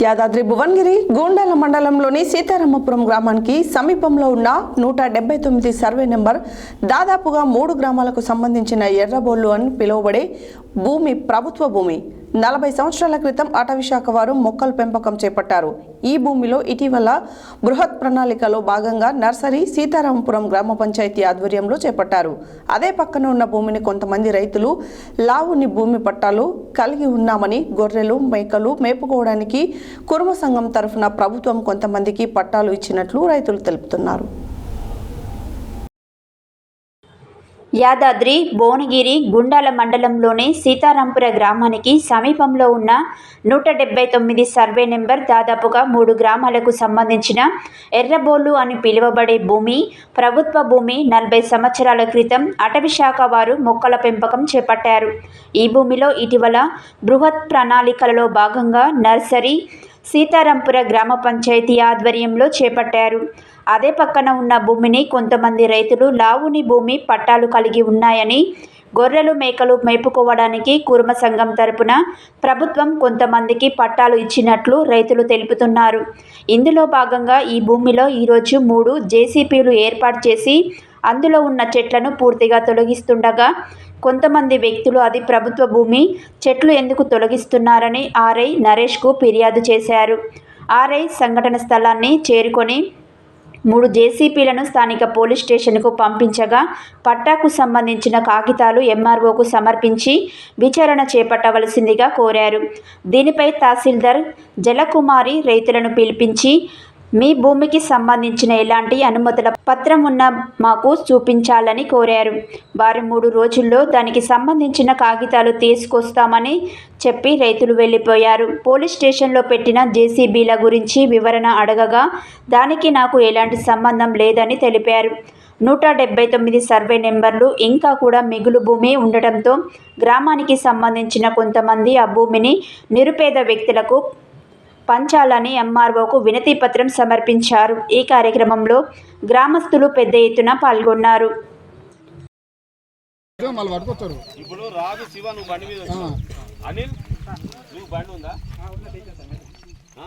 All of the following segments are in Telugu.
యాదాద్రి భువనగిరి గూండాల మండలంలోని సీతారామపురం గ్రామానికి సమీపంలో ఉన్న నూట డెబ్బై తొమ్మిది సర్వే నెంబర్ దాదాపుగా మూడు గ్రామాలకు సంబంధించిన ఎర్రబోళ్ళు అని పిలువబడే భూమి ప్రభుత్వ భూమి. నలభై సంవత్సరాల క్రితం అటవీశాఖ వారు మొక్కల పెంపకం చేపట్టారు. ఈ భూమిలో ఇటీవల బృహత్ ప్రణాళికలో భాగంగా నర్సరీ సీతారామపురం గ్రామ పంచాయతీ ఆధ్వర్యంలో చేపట్టారు. అదే పక్కన ఉన్న భూమిని కొంతమంది రైతులు లావుని భూమి పట్టాలు కలిగి ఉన్నామని గొర్రెలు మేకలు మేపుకోవడానికి కుర్మ సంఘం తరఫున ప్రభుత్వం కొంతమందికి పట్టాలు ఇచ్చినట్లు రైతులు తెలుపుతున్నారు. యాదాద్రి భువనగిరి గుండాల మండలంలోని సీతారాంపుర గ్రామానికి సమీపంలో ఉన్న నూట డెబ్బై తొమ్మిది సర్వే నెంబర్ దాదాపుగా మూడు గ్రామాలకు సంబంధించిన ఎర్రబోలు అని పిలువబడే భూమి ప్రభుత్వ భూమి నలభై సంవత్సరాల క్రితం అటవీ శాఖ వారు మొక్కల పెంపకం చేపట్టారు. ఈ భూమిలో ఇటీవల బృహత్ ప్రణాళికలలో భాగంగా నర్సరీ సీతారాంపుర గ్రామ పంచాయతీ ఆధ్వర్యంలో చేపట్టారు. అదే పక్కన ఉన్న భూమిని కొంతమంది రైతులు లావుని భూమి పట్టాలు కలిగి ఉన్నాయని గొర్రెలు మేకలు మేపుకోవడానికి కుర్మ సంఘం తరపున ప్రభుత్వం కొంతమందికి పట్టాలు ఇచ్చినట్లు రైతులు తెలుపుతున్నారు. ఇందులో భాగంగా ఈ భూమిలో ఈరోజు మూడు జేసీపీలు ఏర్పాటు చేసి అందులో ఉన్న చెట్లను పూర్తిగా తొలగిస్తుండగా కొంతమంది వ్యక్తులు అది ప్రభుత్వ భూమి చెట్లు ఎందుకు తొలగిస్తున్నారని ఆర్ఐ నరేష్కు ఫిర్యాదు చేశారు. ఆర్ఐ సంఘటన స్థలాన్ని చేరుకొని మూడు జేసీపీలను స్థానిక పోలీస్ స్టేషన్కు పంపించగా పట్టాకు సంబంధించిన కాగితాలు ఎంఆర్ఓకు సమర్పించి విచారణ చేపట్టవలసిందిగా కోరారు. దీనిపై తహసీల్దార్ జలకుమారి రైతులను పిలిపించి మీ భూమికి సంబంధించిన ఎలాంటి అనుమతుల పత్రం ఉన్న మాకు చూపించాలని కోరారు. వారు మూడు రోజుల్లో దానికి సంబంధించిన కాగితాలు తీసుకొస్తామని చెప్పి రైతులు వెళ్ళిపోయారు. పోలీస్ స్టేషన్లో పెట్టిన జేసీబీల గురించి వివరణ అడగగా దానికి నాకు ఎలాంటి సంబంధం లేదని తెలిపారు. నూట డెబ్బై తొమ్మిది సర్వే నెంబర్లు ఇంకా కూడా మిగులు భూమి ఉండటంతో గ్రామానికి సంబంధించిన కొంతమంది ఆ భూమిని నిరుపేద వ్యక్తులకు పంచాలని ఎంఆర్ఓకు వినతి పత్రం సమర్పించారు. ఈ కార్యక్రమంలో గ్రామస్తులు పెద్ద ఎత్తున పాల్గొన్నారు. మళ్ళీ పట్టుకొస్తారు. ఇప్పుడు రాజు శివ నువ్వు బండి మీద వచ్చినావు. అనిల్ నువ్వు బండి ఉందా? ఆ?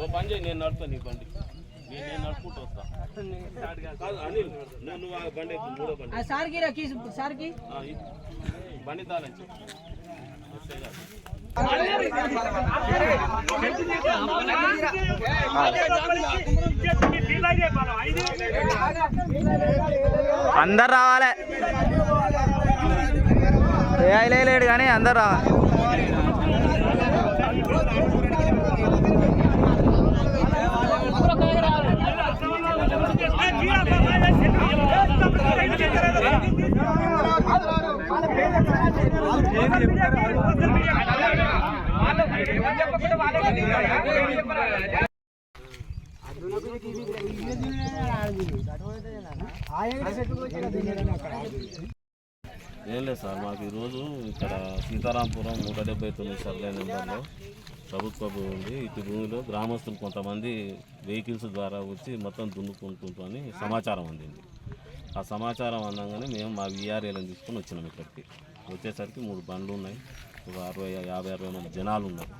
ఓ పని చేయి నేను నడుపుతా నీ బండి. నేను నేను నడుపుకుంటూ వస్తా. కాదు అనిల్ నువ్వు నువ్వు ఆ బండి ఎక్కు, మూడో బండి. సార్కి రఖీ సార్కి ఆ, ఇ- బండి తాళంచి అందరు రావాలి. ఏ లేడు కానీ అందరు రావాలి. ఏం లేదు సార్ మాకు ఈరోజు ఇక్కడ సీతారాంపురం నూట డెబ్బై తొమ్మిది సర్వే నెంబర్లో ప్రభుత్వ భూమి ఉంది. ఇటు భూమిలో గ్రామస్తులు కొంతమంది వెహికల్స్ ద్వారా వచ్చి మొత్తం దున్నుకుంటుంటారని సమాచారం అందింది. ఆ సమాచారం అందంగానే మేము మా విఆర్ఏలను తీసుకొని వచ్చినాం ఇక్కడికి. వచ్చేసరికి మూడు బండ్లు ఉన్నాయి. ఒక అరవై యాభై అరవై మంది జనాలు ఉన్నారు.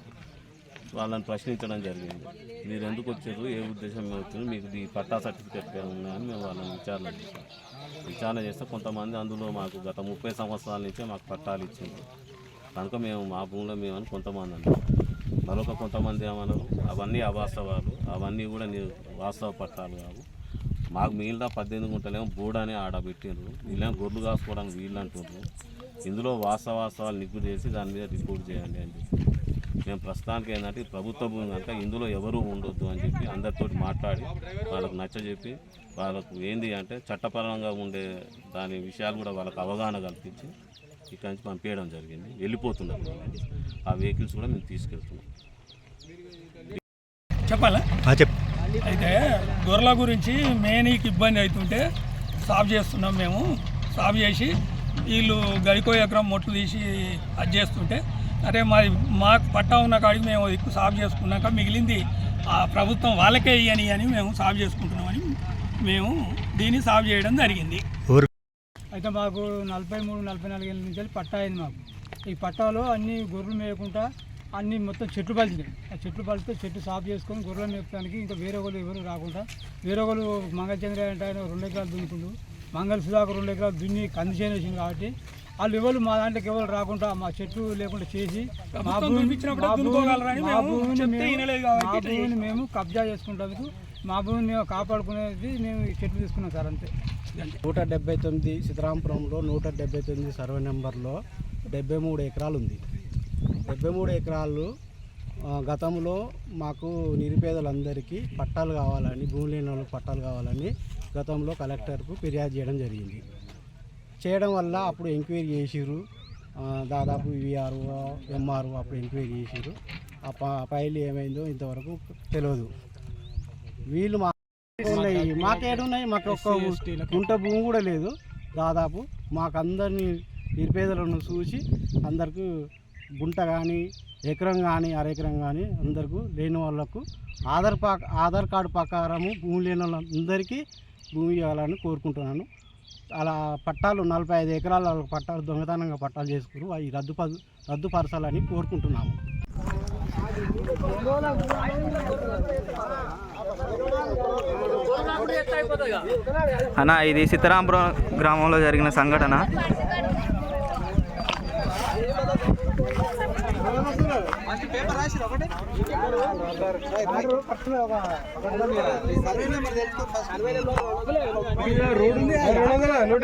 వాళ్ళని ప్రశ్నించడం జరిగింది. మీరు ఎందుకు వచ్చారు? ఏ ఉద్దేశం మీద వచ్చారు? మీకు ఈ పట్టా సర్టిఫికేట్ ఉన్నాయని మేము వాళ్ళని విచారణ చేశాం. విచారణ చేస్తే కొంతమంది అందులో మాకు గత ముప్పై సంవత్సరాల నుంచే మాకు పట్టాలు ఇచ్చింది. కనుక మేము మా భూమిలో మేమని కొంతమంది అన్నాం మరొక కొంతమంది ఏమన్నారు? అవన్నీ అవాస్తవాలు. అవన్నీ కూడా నీ వాస్తవ పట్టాలు కావు. మాకు మిగిలిన పద్దెనిమిది గుంటలేమో బోడని ఆడబెట్టిండ్రు వీళ్ళేమో గొర్రెలు కాసుకోవడానికి వీళ్ళు అంటున్నారు ఇందులో వాస్తవాస్తవాలు నిగ్గు చేసి దాని మీద రిపోర్ట్ చేయండి అని చెప్పి. మేము ప్రస్తుతానికి ఏంటంటే ప్రభుత్వ భూమి కనుక ఇందులో ఎవరు ఉండొద్దు అని చెప్పి అందరితోటి మాట్లాడి వాళ్ళకు నచ్చజెప్పి వాళ్ళకు ఏంది అంటే చట్టపరంగా ఉండే దాని విషయాలు కూడా వాళ్ళకు అవగాహన కల్పించి ఇక్కడి నుంచి పంపించడం జరిగింది. వెళ్ళిపోతున్నారు వాళ్ళు. ఆ వెహికల్స్ కూడా మేము తీసుకెళ్తున్నాం. చెప్పాలా? చెప్పు. అయితే గొర్రెల గురించి మేనీకి ఇబ్బంది అవుతుంటే సాఫ్ చేస్తున్నాం మేము. సాఫ్ చేసి వీళ్ళు గడికో ఎకరం మొట్టు తీసి అది చేస్తుంటే అరే మాది మాకు పట్టా ఉన్న కాడికి మేము ఎక్కువ సాఫ్ చేసుకున్నాక మిగిలింది ఆ ప్రభుత్వం వాళ్ళకే ఇయ్యని అని మేము సాఫ్ చేసుకుంటున్నామని మేము దీన్ని సాఫ్ చేయడం జరిగింది. అయితే మాకు నలభై మూడు నలభై నాలుగు ఏళ్ళ నుంచి పట్టా అయింది మాకు. ఈ పట్టాలో అన్ని గొర్రెలు మేయకుండా అన్ని మొత్తం చెట్లు పలిచినాయి ఆ చెట్లు పలిస్తే చెట్టు సాఫ్ చేసుకొని గొర్రెలు మేపడానికి ఇంకా వేరే వాళ్ళు ఎవరు రాకుండా వేరే వాళ్ళు మంగళచంద్ర అంటే ఆయన రెండు ఎకరాలు దున్నుకుండు. మంగళ సుధాకర్ రెండు ఎకరాలు దున్ని కంది చేనేసింది కాబట్టి వాళ్ళు ఎవరు మా దాంట్లోకి ఎవరు రాకుండా మా చెట్లు లేకుండా చేసి మా భూమిని చెప్తే మేము- మా భూమిని కబ్జా చేసుకుంటాము మా భూమిని మేము కాపాడుకునేది మేము ఈ చెట్లు తీసుకున్నాం సార్ అంతే. నూట డెబ్బై తొమ్మిది సిద్ధరాంపురంలో నూట డెబ్బై తొమ్మిది సర్వే నెంబర్లో డెబ్బై మూడు ఎకరాలు ఉంది. డెబ్బై మూడు ఎకరాలు గతంలో మాకు నిరుపేదలందరికీ పట్టాలు కావాలని భూమి లేని వాళ్ళకి పట్టాలు కావాలని గతంలో కలెక్టర్కు ఫిర్యాదు చేయడం జరిగింది. చేయడం వల్ల అప్పుడు ఎంక్వైరీ చేసిర్రు. దాదాపు విఆర్ఓ ఎంఆర్ఓ అప్పుడు ఎంక్వైరీ చేసిర్రు. ఆ ఫైల్ ఏమైందో ఇంతవరకు తెలియదు వీళ్ళు మా ఉన్నాయి మాకేడున్నాయి మాకు ఒక్క గుంట భూమి కూడా లేదు. దాదాపు మాకు అందరినీ నిరుపేదలను చూసి అందరికి గుంట కానీ ఎకరం కానీ అరెకరం కానీ అందరికి లేని వాళ్ళకు ఆధార్ పా ఆధార్ కార్డు ప్రకారము భూమి లేని వాళ్ళందరికీ భూమి ఇవ్వాలని కోరుకుంటున్నాను. అలా పట్టాలు నలభై ఐదు ఎకరాల వాళ్ళకి పట్టాలు దొంగతనంగా పట్టాలు చేసుకుని అవి రద్దు రద్దుపరచాలని కోరుకుంటున్నాము. అన్న ఇది సీతారాంపురం గ్రామంలో జరిగిన సంఘటన. రోడ్డు